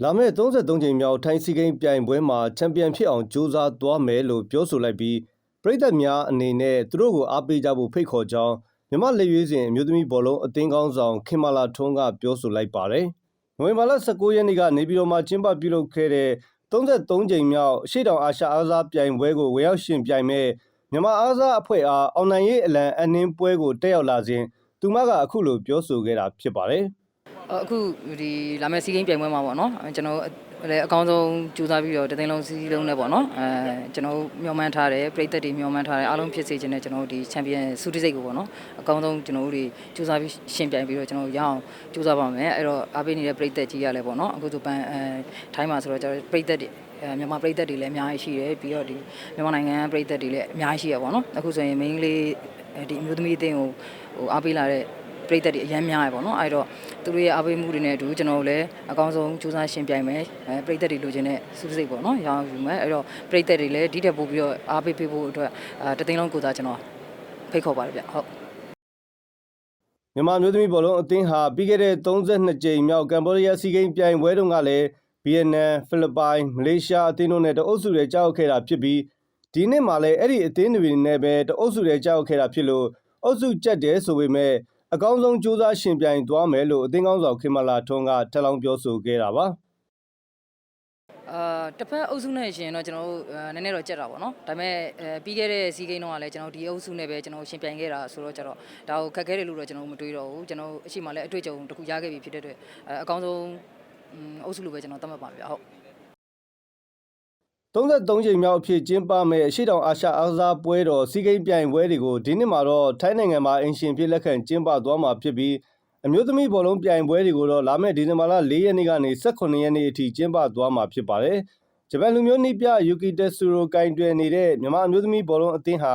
လာမယ့်33ကြိမ်မြောက်ထိုင်းစီဂိမ်းပြိုင်ပွဲမှာချန်ပီယံဖြစ်အောင်ကြိုးစားသွားမယ်လို့ပြောဆိုလိုက်ပြီးပြည်သက်များအနေနဲ့သူတို့ကိုအားပေးကြဖို့ဖိတ်ခေါ်ကြောင်းမြမလက်ရွေးစဉ်အမျိုးသမီးဘောလုံးအသင်းကောင်းဆောင်ခင်မာလာထွန်းကပြောဆိုလိုက်ပါတယ်။နိုဝင်ဘာလ19ရက်နေ့ကနေပြည်တော်မှာကျင်းပပြုလုပ်ခဲ့တဲ့33ကြိမ်မြောက်အရှိတောင်အာရှအားကစားပြိုင်ပွဲကိုဝေရောက်ရှင်ပြိုင်မဲ့မြမအားကစားအဖွဲ့အားအောင်နိုင်ရေးအလံအနှင်းပွဲကိုတက်ရောက်လာစဉ်သူမကအခုလိုပြောဆိုခဲ့တာဖြစ်ပါတယ်။ အော်အခုဒီလာမယ့်စီးကိန်းပြိုင်ပွဲမှာပေါ့နော်အဲကျွန်တော်လည်းအကောင်းဆုံးကြိုးစားပြီးတော့တသိန်းလုံးစီးလုံးနဲ့ပေါ့နော်အဲကျွန်တော်မျှော်မှန်းထားတယ်ပြည်သက်တွေမျှော်မှန်းထားတယ်အားလုံးဖြစ်စေချင်တဲ့ကျွန်တော်ဒီချန်ပီယံဆုတစိတ်ကိုပေါ့နော်အကောင်းဆုံးကျွန်တော်တို့တွေကြိုးစားပြီးရှင်ပြိုင်ပြီးတော့ကျွန်တော်ရအောင်ကြိုးစားပါမယ်အဲ့တော့အားပေးနေတဲ့ပြည်သက်ကြီးရလဲပေါ့နော်အခုဆိုပန်အဲထိုင်းမှာဆိုတော့ကျွန်တော်ပြည်သက်တွေအဲမြန်မာပြည်သက်တွေလည်းအများကြီးရှိတယ်ပြီးတော့ဒီမြန်မာနိုင်ငံပြည်သက်တွေလည်းအများကြီးရှိရပေါ့နော်အခုဆိုရင် main လေးဒီအမျိုးသမီးအသင်းကိုဟိုအားပေးလာတဲ့ ပြည်သက်တွေအများများရပေါ့နော်အဲ့တော့သူတို့ရဲ့အားပေးမှုတွေနဲ့အတူကျွန်တော်တို့လည်းအကောင်းဆုံးစူးစမ်းရှင်ပြိုင်မယ်အဲပြည်သက်တွေလိုချင်တဲ့စုစိတ်ပေါ့နော်ရအောင်ယူမယ်အဲ့တော့ပြည်သက်တွေလည်းဒီတက်ပို့ပြီးတော့အားပေးပေးဖို့အတွက်အာတသိန်းလုံးကိုစားကျွန်တော်ဖိတ်ခေါ်ပါတယ်ဗျဟုတ်မြန်မာမျိုးသမီးဘောလုံးအသင်းဟာပြီးခဲ့တဲ့32ကြိမ်မြောက်ကမ်ဘောဒီးယားစီဂိမ်းပြိုင်ပွဲတုန်းကလည်းဗီယက်နမ်ဖိလစ်ပိုင်မလေးရှားအသင်းတို့နဲ့တအုပ်စုတွေကြောက်ခဲ့တာဖြစ်ပြီးဒီနှစ်မှာလည်းအဲ့ဒီအသင်းတွေနဲ့ပဲတအုပ်စုတွေကြောက်ခဲ့တာဖြစ်လို့အုပ်စုကြက်တယ်ဆိုပေမဲ့ အကောင်းဆုံးစူးစမ်းရှင်ပြိုင်သွားမယ်လို့အသင်းကောင်းဆောင်ခင်မလာထွန်းကထပ်လောင်းပြောဆိုခဲ့တာပါအာတစ်ဖက်အုပ်စုနဲ့ရှင်တော့ကျွန်တော်တို့အာနည်းနည်းတော့ကြက်တာပေါ့နော်ဒါပေမဲ့အဲပြီးခဲ့တဲ့စီးကိန်းတော့ကလည်းကျွန်တော်ဒီအုပ်စုနဲ့ပဲကျွန်တော်ရှင်ပြိုင်ခဲ့တာဆိုတော့ကျတော့ဒါကိုခက်ခဲတယ်လို့တော့ကျွန်တော်မတွေးတော့ဘူးကျွန်တော်အရှိမလည်းအတွေ့အကြုံတစ်ခုရခဲ့ပြီဖြစ်တဲ့အတွက်အဲအကောင်းဆုံးอืมအုပ်စုလိုပဲကျွန်တော်သတ်မှတ်ပါဗျဟုတ် 33ချိန်မြောက်အဖြစ်ကျင်းပမဲ့အရှိတောင်အာရှအားကစားပွဲတော်စီးကိန်းပြိုင်ပွဲတွေကိုဒီနှစ်မှာတော့ထိုင်းနိုင်ငံမှာအင်ရှင်ဖြစ်လက်ခံကျင်းပသွားမှာဖြစ်ပြီးအမျိုးသမီးဘောလုံးပြိုင်ပွဲတွေကိုတော့လာမယ့်ဒီဇင်ဘာလ4ရက်နေ့ကနေ18ရက်နေ့အထိကျင်းပသွားမှာဖြစ်ပါတယ်။ဂျပန်လူမျိုးနှိပြယူကီတက်ဆူရိုကင်တွယ်နေတဲ့မြန်မာအမျိုးသမီးဘောလုံးအသင်းဟာ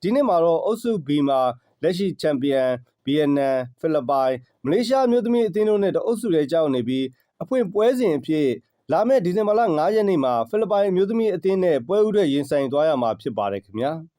ဒီနှစ်မှာတော့အုပ်စု B မှာလက်ရှိချန်ပီယံဗီယက်နမ်ဖိလစ်ပိုင်မလေးရှားအမျိုးသမီးအသင်းတို့နဲ့တအုပ်စုတွေကြောက်နေပြီးအဖွင့်ပွဲစဉ်အဖြစ် လာမယ့်ဒီဇင်ဘာလ9ရက်နေ့မှာဖိလစ်ပိုင်အမျိုးသမီးအသင်းနဲ့ပွဲဥတွေရင်ဆိုင်သွားရမှာဖြစ်ပါတယ်ခင်ဗျာ။